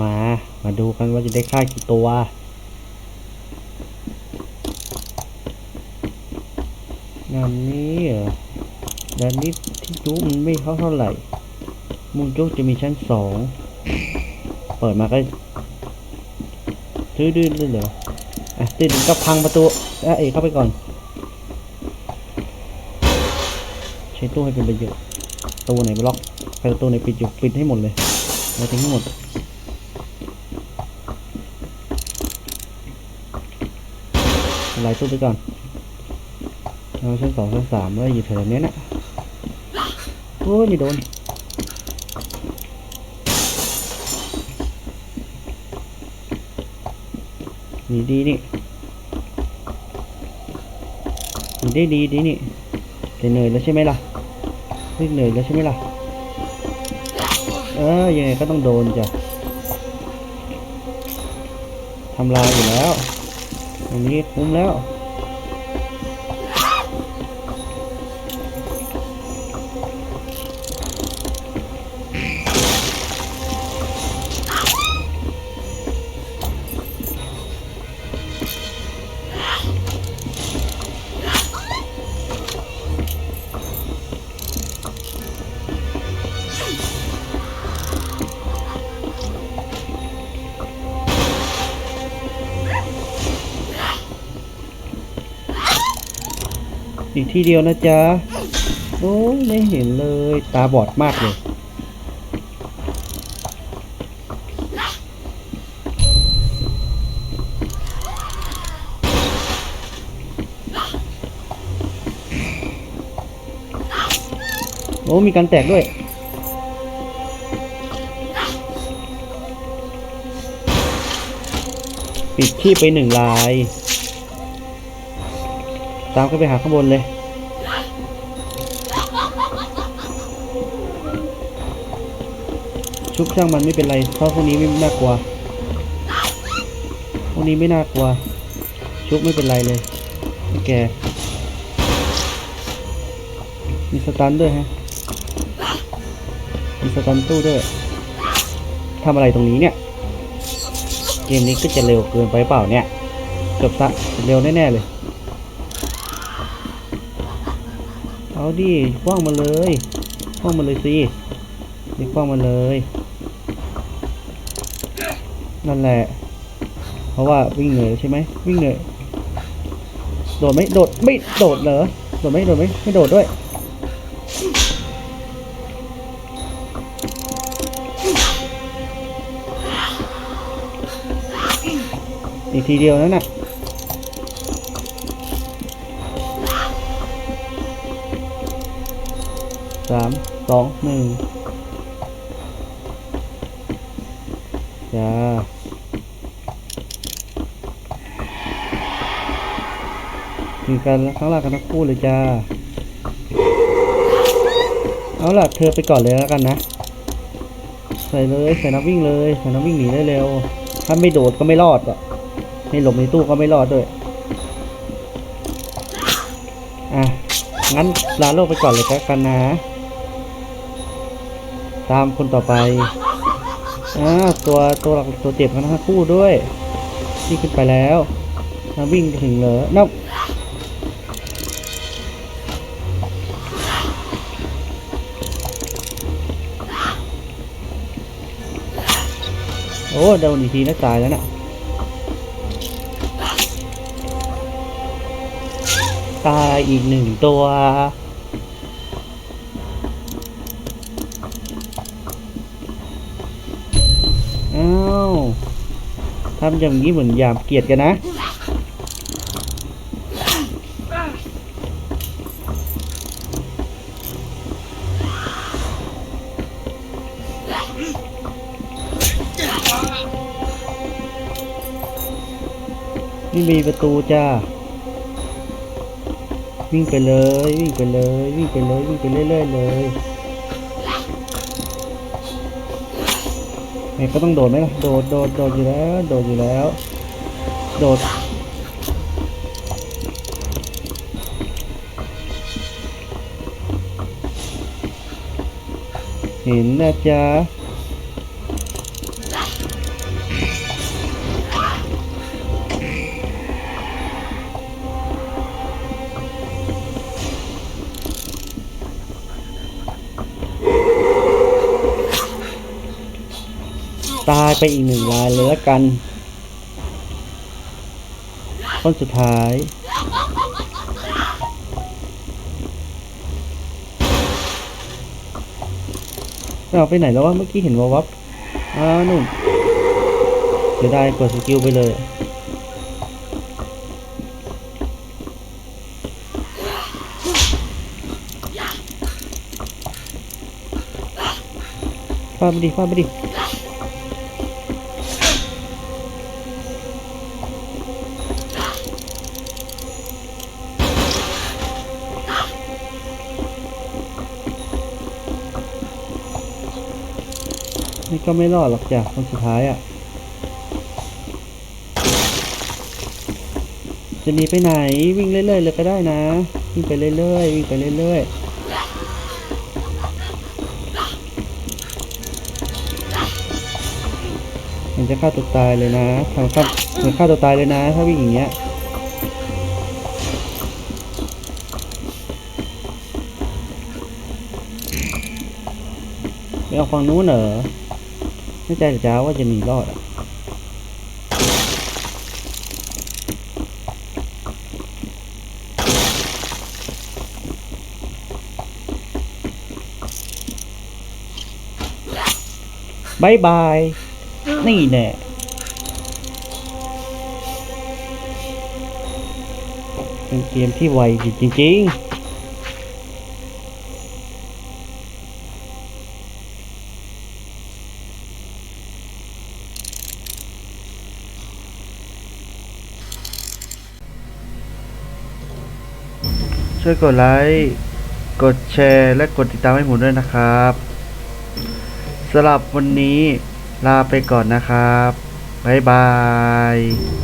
มา มาดูกันว่าจะได้ค่ากี่ตัว งานนี้เหรอด้านนี้ที่จุมันไม่เข้าเท่าไหร่ มุงจุกจะมีชั้นสอง เปิดมาก็ดื้อดื้อเลยเหรออะตื่นก็พังประตูเอะเอกเข้าไปก่อน ใช้ตู้ให้เป็นประโยชน์ตู้ไหนบล็อกประตูไหนปิดอยู่ปิดให้หมดเลยเราทิ้งให้หมด ลายตู้ไปก่อนเอาชั้นสองชั้นสามแล้วอยู่แถวๆนี้น่ะโอ้ยไม่โดนนี่ดีนี่นี่ได้ดีดีนี่แต่เหนื่อยแล้วใช่ไหมล่ะเหนื่อยแล้วใช่ไหมล่ะเออยังไงก็ต้องโดนจ้ะทำลายอยู่แล้ว อันนี้คุ้มแล้ว อีกที่เดียวนะจ๊ะ โอ้ยไม่เห็นเลย ตาบอดมากเลย โอ้ มีการแตกด้วยปิดที่ไปหนึ่งลาย ตามขึ้นไปหาข้างบนเลย ชุบช่างมันไม่เป็นไร เพราะพวกนี้ไม่น่ากลัว พวกนี้ไม่น่ากลัว ชุบไม่เป็นไรเลยแก มีสตันด้วยฮะ มีสตันตู้ด้วยทำอะไรตรงนี้เนี่ย เกมนี้ก็จะเร็วเกินไปเปล่าเนี่ย จบซะเร็วแน่ ๆ เลย เอาดิคว้างมาเลยคว้างมาเลยสินี่คว้างมาเลย นั่นแหละ เพราะว่าวิ่งเหนื่อยใช่ไหมวิ่งเหนื่อยโดดไหมโดดไม่โดดเหรอโดดไหมโดดไหมไม่โดดด้วยอีกทีเดียวนั่นน่ะ สามสองหนึ่งจ้ามีกันข้างล่างกันทั้งคู่เลยจ้า เอาล่ะ เธอไปก่อนเลยแล้วกันนะ ใส่เลย ใส่นักวิ่งเลย ใส่นักวิ่งหนีได้เร็ว ถ้าไม่โดดก็ไม่รอดอะไม่หลบในตู้ก็ไม่รอดด้วยอะงั้นลาโลกไปก่อนเลยแล้วกันนะ ตามคนต่อไปอ่าตัวตัวหลักตัวเจ็บกันทั้งคู่ด้วยนี่ขึ้นไปแล้วมาวิ่งถึงเหรอนับโอ้โดนอีกทีนะตายแล้วนะตายอีกหนึ่งตัว อ้าว ทำอย่างนี้เหมือนยามเกลียดกันนะ ไม่มีประตูจ้า วิ่งไปเลย วิ่งไปเลย วิ่งไปเลย วิ่งไปเรื่อยๆเลย ไงก็ต้องโดดไหมล่ะโดดโดดโดดอยู่แล้ว โดดอยู่แล้ว โดดเห็นนะจ๊ะ ตายไปอีกหนึ่งรายเลยละกัน คนสุดท้าย เราไปไหนแล้ววะเมื่อกี้เห็นวาวับอ้าวนู่นเสียวไดายกดสกิลไปเลยฟาดไปดิฟาดไปดิ นี่ก็ไม่รอดหรอกจ้ะคนสุดท้ายอะ จะหนีไปไหนวิ่งเรื่อยๆเลยก็ได้นะ วิ่งไปเรื่อยๆวิ่งไปเรื่อยๆมันจะฆ่าตัวตายเลยนะทำฆ่ามันฆ่าตัวตายเลยนะ ถ้าวิ่งอย่างเงี้ย ไปเอาฝั่งนู้นเหรอ ไม่ใจหรอจ้าว่าจะหนีรอดอะบายบาย นี่แน่เป็นเกมที่ไวจริงๆ ช่วยกดไลค์กดแชร์และกดติดตามให้ผมด้วยนะครับสำหรับวันนี้ลาไปก่อนนะครับ บ๊ายบาย